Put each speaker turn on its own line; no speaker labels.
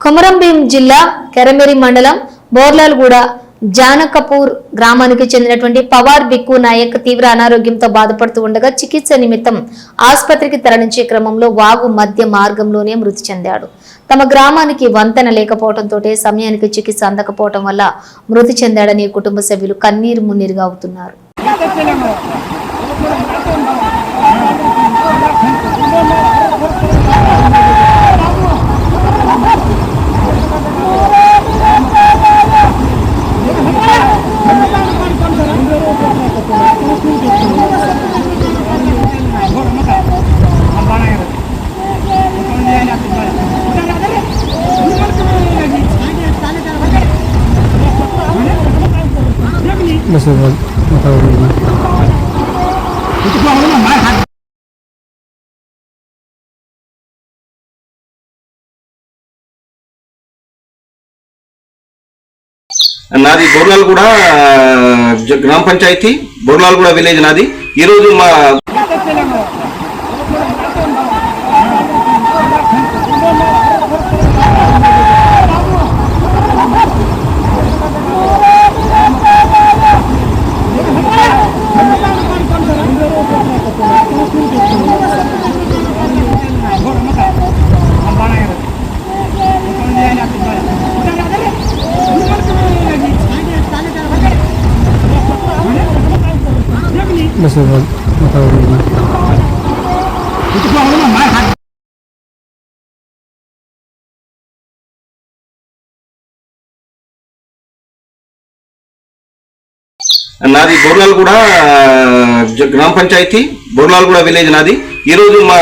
కొమరంభీం జిల్లా కెరమెరి మండలం బోర్లాల్గూడ జానకపూర్ గ్రామానికి చెందినటువంటి పవార్ బిక్కు నాయక్ తీవ్ర అనారోగ్యంతో బాధపడుతూ ఉండగా చికిత్స నిమిత్తం ఆసుపత్రికి తరలించే క్రమంలో వాగు మధ్య మార్గంలోనే మృతి చెందాడు. తమ గ్రామానికి వంతెన లేకపోవడంతో సమయానికి చికిత్స అందకపోవడం వల్ల మృతి చెందాడని కుటుంబ సభ్యులు కన్నీరు మున్నీరుగా అవుతున్నారు
बस बताओ
నాది బోర్లాల్ కూడా గ్రామ పంచాయతీ బోర్లాల్ కూడా విలేజ్ నాది ఈ రోజు మా
बस बताओ
నాది బోర్లాల్ కూడా గ్రామ పంచాయతీ బోర్లాల్ కూడా విలేజ్ నాది ఈ రోజు మా